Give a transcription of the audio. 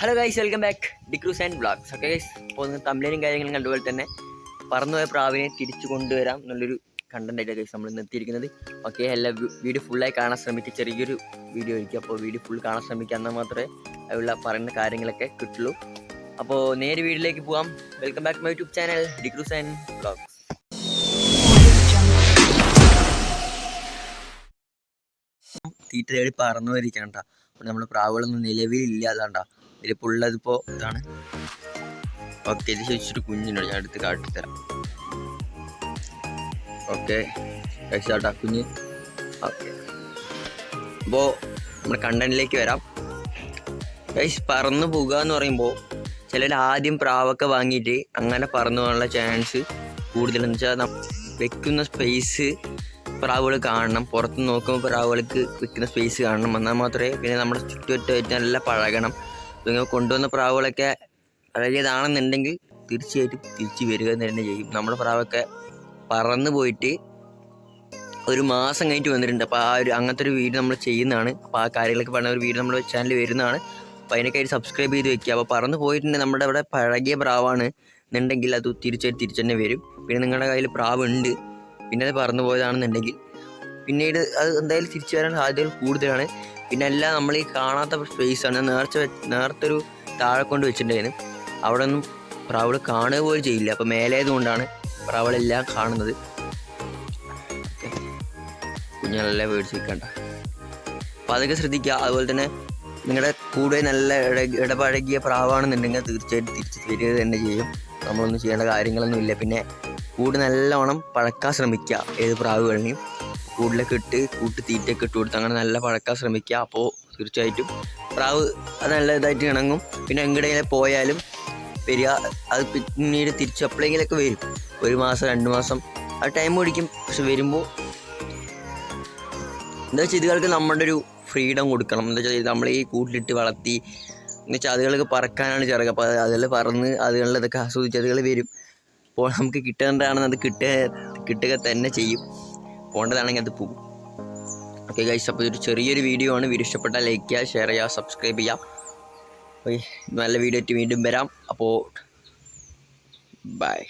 Hello guys welcome back D'Cruz and blogs okay guys ഇപ്പോൾ നിങ്ങൾ തമ്മിലും കാര്യങ്ങളും കണ്ടുപോലെ തന്നെ പറന്നുപോയ പ്രാവിനെ തിരിച്ചു കൊണ്ടുവരാം എന്നുള്ളൊരു കണ്ടന്റ് ആയിട്ട് ഗൈസ് നമ്മൾ ഇന്ന് എത്തിയിരിക്കുന്നത്. ഓക്കെ എല്ലാ വീഡിയോ ഫുള്ളായി കാണാൻ ശ്രമിക്കുക ചെറിയൊരു വീഡിയോ ആയിരിക്കും. അപ്പോൾ വീഡിയോ ഫുൾ കാണാൻ ശ്രമിക്കുക എന്നാൽ മാത്രമേ അതിലുള്ള പറയുന്ന കാര്യങ്ങളൊക്കെ കിട്ടുള്ളൂ. അപ്പോൾ നേരെ വീട്ടിലേക്ക് പോകാം welcome back my YouTube channel D'Cruz and blogs തീറ്റ തേടി പറന്നു വരിക്കണം കേട്ടോ അപ്പോൾ നമ്മുടെ പ്രാവുകളൊന്നും നിലവിലില്ല അതാണ്ടാ ഇതിലിപ്പോൾ ഉള്ളതിപ്പോൾ ഇതാണ്. ഓക്കെ ഇത് ചോദിച്ചിട്ട് കുഞ്ഞിനുണ്ട് ഞാൻ എടുത്ത് കാട്ടിത്തരാം. ഓക്കെ കഴിച്ചാട്ടാ കുഞ്ഞ്. ഓക്കെ അപ്പോൾ നമ്മുടെ കണ്ടന്റിലേക്ക് വരാം. ഗൈസ് പറന്നു പോകുക എന്ന് പറയുമ്പോൾ ചിലർ ആദ്യം പ്രാവൊക്കെ വാങ്ങിയിട്ട് അങ്ങനെ പറന്നു പോകാനുള്ള ചാൻസ് കൂടുതലെന്ന് വെച്ചാൽ വെക്കുന്ന സ്പേസ് പ്രാവുകൾ കാണണം. പുറത്ത് നോക്കുമ്പോൾ പ്രാവുകൾക്ക് വെക്കുന്ന സ്പേസ് കാണണം. എന്നാൽ മാത്രമേ പിന്നെ നമ്മുടെ ചുറ്റുവട്ടമായിട്ട് നല്ല പഴകണം. നിങ്ങൾ കൊണ്ടുവന്ന പ്രാവുകളൊക്കെ പഴകിയതാണെന്നുണ്ടെങ്കിൽ തീർച്ചയായിട്ടും തിരിച്ചു വരിക തന്നെ ചെയ്യും. നമ്മുടെ പ്രാവൊക്കെ പറന്ന് പോയിട്ട് ഒരു മാസം കഴിഞ്ഞിട്ട് വന്നിട്ടുണ്ട്. അപ്പോൾ ആ ഒരു അങ്ങനത്തെ ഒരു വീഡിയോ നമ്മൾ ചെയ്യുന്നതാണ്. അപ്പോൾ ആ കാര്യങ്ങളൊക്കെ പറഞ്ഞ ഒരു വീഡിയോ നമ്മുടെ ചാനൽ വരുന്നതാണ്. അപ്പോൾ അതിനൊക്കെ ആയിട്ട് സബ്സ്ക്രൈബ് ചെയ്ത് വെക്കുക. അപ്പോൾ പറന്ന് പോയിട്ടുണ്ടെങ്കിൽ നമ്മുടെ ഇവിടെ പഴകിയ പ്രാവാണ് എന്നുണ്ടെങ്കിൽ അത് തിരിച്ചായിട്ട് തിരിച്ചു തന്നെ വരും. പിന്നെ നിങ്ങളുടെ കയ്യിൽ പ്രാവ് ഉണ്ട് പിന്നെ അത് പറന്നു പോയതാണെന്നുണ്ടെങ്കിൽ പിന്നീട് അത് എന്തായാലും തിരിച്ചു വരാൻ സാധ്യതകൾ കൂടുതലാണ്. പിന്നെ എല്ലാം നമ്മൾ ഈ കാണാത്ത സ്പേസാണ് നേർച്ച നേർത്തൊരു താഴെ കൊണ്ട് വെച്ചിട്ടുണ്ടായിരുന്നു അവിടെ ഒന്നും പ്രാവൾ കാണുക പോലും ചെയ്യില്ല. അപ്പോൾ മേലേതുകൊണ്ടാണ് പ്രാവളെല്ലാം കാണുന്നത്. കുഞ്ഞുങ്ങളെല്ലാം മേടിച്ച് അപ്പം അതൊക്കെ ശ്രദ്ധിക്കുക അതുപോലെ തന്നെ നിങ്ങളുടെ കൂടെ നല്ല ഇട ഇടപഴകിയ പ്രാവാണെന്നുണ്ടെങ്കിൽ തീർച്ചയായിട്ടും തിരിച്ച് തരിക തന്നെ ചെയ്യും. നമ്മളൊന്നും ചെയ്യേണ്ട കാര്യങ്ങളൊന്നും ഇല്ല പിന്നെ കൂട് നല്ലവണ്ണം പഴക്കാൻ ശ്രമിക്കുക ഏത് പ്രാവുകളിനെയും കൂടിലൊക്കെ ഇട്ട് കൂട്ട് തീറ്റയൊക്കെ ഇട്ട് കൊടുത്ത് അങ്ങനെ നല്ല പഴക്കാൻ ശ്രമിക്കുക. അപ്പോൾ തീർച്ചയായിട്ടും പ്രാവ് അത് നല്ല ഇതായിട്ട് ഇണങ്ങും. പിന്നെ എങ്ങടെ പോയാലും വരിക അത് പിന്നീട് തിരിച്ച് വരും. ഒരു മാസം രണ്ട് മാസം. ആ ടൈം പിടിക്കും. പക്ഷെ വരുമ്പോൾ എന്താ വെച്ചാൽ ഇതുകൾക്ക് നമ്മുടെ ഒരു ഫ്രീഡം കൊടുക്കണം. എന്താ വെച്ചാൽ നമ്മൾ ഈ കൂട്ടിലിട്ട് വളർത്തി എന്ന് വെച്ചാൽ അതുകൾക്ക് പറക്കാനാണ് ചിറക് അപ്പോൾ അതെല്ലാം പറന്ന് അതുകളിലതൊക്കെ ആസ്വദിച്ച് അതുകൾ വരും. അപ്പോൾ നമുക്ക് കിട്ടേണ്ടതാണെന്ന് അത് കിട്ടുക കിട്ടുക തന്നെ ചെയ്യും. പോകേണ്ടതാണെങ്കിൽ അത് പോകും ഓക്കെ ഗൈസ് അപ്പോൾ ഇതൊരു ചെറിയൊരു വീഡിയോ ആണ്. വീഡിയോ ഇഷ്ടപ്പെട്ടാൽ ലൈക്ക് ചെയ്യുക ഷെയർ ചെയ്യുക സബ്സ്ക്രൈബ് ചെയ്യുക. നല്ല വീഡിയോ ആയിട്ട് വീണ്ടും വരാം. അപ്പോൾ ബൈ